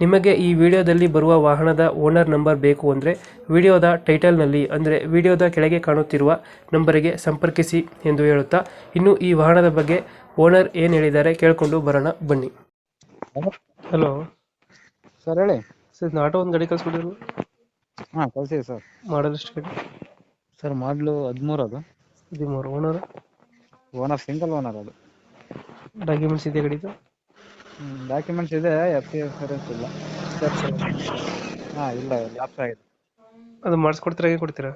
ನಿಮಗೆ ಈ ವಿಡಿಯೋದಲ್ಲಿ ಬರುವ ವಾಹನದ ಓನರ್ ನಂಬರ್ ಬೇಕು ಅಂದರೆ ವಿಡಿಯೋದ ಟೈಟಲ್ನಲ್ಲಿ ಅಂದರೆ ವಿಡಿಯೋದ ಕೆಳಗೆ ಕಾಣುತ್ತಿರುವ ನಂಬರಿಗೆ ಸಂಪರ್ಕಿಸಿ ಎಂದು ಹೇಳುತ್ತಾ ಇನ್ನು ಈ ವಾಹನದ ಬಗ್ಗೆ ಓನರ್ ಏನು ಹೇಳಿದ್ದಾರೆ ಕೇಳಿಕೊಂಡು ಬರೋಣ ಬನ್ನಿ. ಹಲೋ ಸರ್ ಹೇಳಿ. ಸರ್ ಆಟೋ ಒಂದು ಗಾಡಿ ಕಳಿಸ್ಬಿಟ್ಟಿದ್ರು ಹಾಂ ಕಳಿಸಿದೆ ಸರ್. ಮಾಡಲ್ ಎಷ್ಟು ಗಾಡಿ? ಸರ್ ಮಾಡಲು ಹದಿಮೂರು ಅದು. ಹದಿಮೂರು. ಓನರ್? ಓನರ್ ಸಿಂಗಲ್ ಓನರ್ ಅದು. ಡಾಕ್ಯುಮೆಂಟ್ಸ್ ಇದೆ ಗಾಡಿದು? ಡಾಕ್ಯುಮೆಂಟ್ಸ್ ಇದೆ ಎಫ್ ಸಿ ಇನ್ಸೂರೆನ್ಸ್ ಇಲ್ಲ. ಹಾ ಇಲ್ಲ ಲ್ಯಾಪ್ಸ್ ಆಗಿದೆ. ಅದು ಮಾಡಿಸ್ಕೊಡ್ತೀರಾ ಹೇಗೆ ಕೊಡ್ತೀರಾ?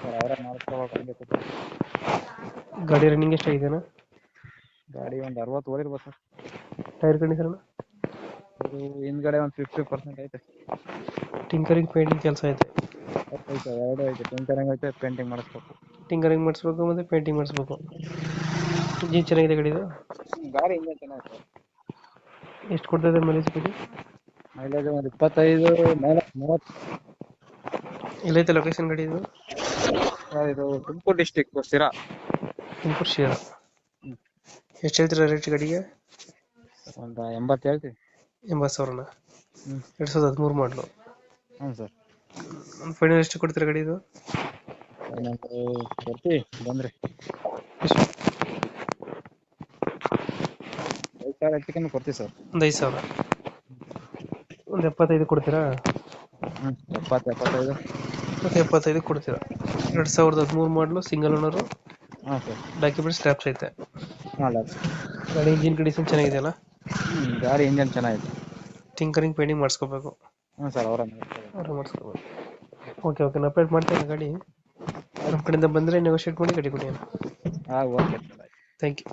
ಸರ್ ಅವರೇ ಮಾಡಿಸ್ಕೋಬೇಕು ಗಾಡಿ ರನ್ನಿಂಗ್ ಎಷ್ಟಾಗಿದೆನಾ ಗಾಡಿ ಒಂದು ಅರವತ್ತು ಓಡಿರ್ಬೋದು ಸರ್. ಟೈರ್ ಕಂಡೀಷನ್ ಅದು ಹಿಂದ್ಗಡೆ ಒಂದು ಫಿಫ್ಟಿ ಪರ್ಸೆಂಟ್ ಐತೆ. ಟಿಂಕರಿಂಗ್ ಪೇಂಟಿಂಗ್ ಕೆಲಸ ಐತೆ? ಐತೆ ಎರಡು ಐತೆ. ಟಿಂಕರಿಂಗ್ ಐತೆ ಪೇಂಟಿಂಗ್ ಮಾಡಿಸ್ಬೇಕು. ಟಿಂಕರಿಂಗ್ ಮಾಡಿಸ್ಬೇಕು ಮತ್ತೆ ಪೇಂಟಿಂಗ್ ಮಾಡಿಸ್ಬೇಕು. ಇಂಜಿನ್ ಚೆನ್ನಾಗಿದೆ ಗಾಡಿದು ಗಾಡಿ ಇಂಜಿನ್ ಚೆನ್ನಾಗಿದೆ ಸರ್. ಎಷ್ಟು ಕೊಡ್ತದೆ ಮೈಲೇಜ್ ಗಾಡಿ ಮೈಲೇಜ್ ಒಂದು ಇಪ್ಪತ್ತೈದು ಮೇಲೆ ಮೂವತ್ತು. ಎಲ್ಲೈತೆ ಲೊಕೇಶನ್ ಗಾಡಿ ಇದು? ಸರ್ ಇದು ತುಮಕೂರು ಡಿಸ್ಟಿಕ್ ಸಿರಾ ತುಮಕೂರು ಶಿರಾ. ಎಷ್ಟು ಹೇಳ್ತೀರಾ ರೇಟ್ ಗಾಡಿಗೆ? ಒಂದು ಎಂಬತ್ತು ಹೇಳ್ತೀವಿ. ಎಂಬತ್ತು ಸಾವಿರನ? ಹ್ಮ್. ಎರಡು ಸಾವಿರದ ಹದಿಮೂರು ಮಾಡಲು ಹ್ಞೂ ಸರ್. ಒಂದು ಫೈನಲ್ ಎಷ್ಟು ಕೊಡ್ತೀರಾ ಗಾಡಿ ಇದು? ಬರ್ತೀವಿ ಬಂದ್ರಿ. ಎಷ್ಟು ಐದು ಸಾವಿರ ಹೆಚ್ಚಿಗೆ ಕೊಡ್ತೀವಿ ಸರ್. ಒಂದು ಐದು ಸಾವಿರ. ಒಂದು ಎಪ್ಪತ್ತೈದು ಕೊಡ್ತೀರಾ? ಹ್ಞೂ ಎಪ್ಪತ್ತು ಎಪ್ಪತ್ತೈದು. ಮತ್ತು ಎಪ್ಪತ್ತೈದು ಕೊಡ್ತೀರಾ? ಎರಡು ಸಾವಿರದ ಹದಿಮೂರು ಮಾಡಲು ಸಿಂಗಲ್ ಓನರು ಹಾಂ ಸರ್. ಡಾಕ್ಯುಮೆಂಟ್ಸ್ ಸ್ಟ್ಯಾಪ್ಸ್ ಐತೆ. ಹಾಂ ಲ್ಯಾಬ್ಸ್ ಗಾಡಿ ಇಂಜಿನ್ ಕಂಡೀಷನ್ ಚೆನ್ನಾಗಿದೆಯಲ್ಲ? ಹ್ಞೂ ಗಾಡಿ ಇಂಜನ್ ಚೆನ್ನಾಗಿದೆ. ಟಿಂಕರಿಂಗ್ ಪೇಂಟಿಂಗ್ ಮಾಡಿಸ್ಕೋಬೇಕು. ಹ್ಞೂ ಸರ್ ಅವರ ಅವ್ರು ಮಾಡಿಸ್ಕೋಬೇಕು. ಓಕೆ ಓಕೆ ನಾನು ಅಪ್ಡೇಟ್ ಮಾಡ್ತೇನೆ ಗಾಡಿ. ನಮ್ಮ ಕಡೆಯಿಂದ ಬಂದರೆ ನೆಗೋಷಿಯೇಟ್ ಮಾಡಿ ಗಾಡಿ ಕೊಡಿ ಹಾಂ ಓಕೆ ಸರ್ ಥ್ಯಾಂಕ್ ಯು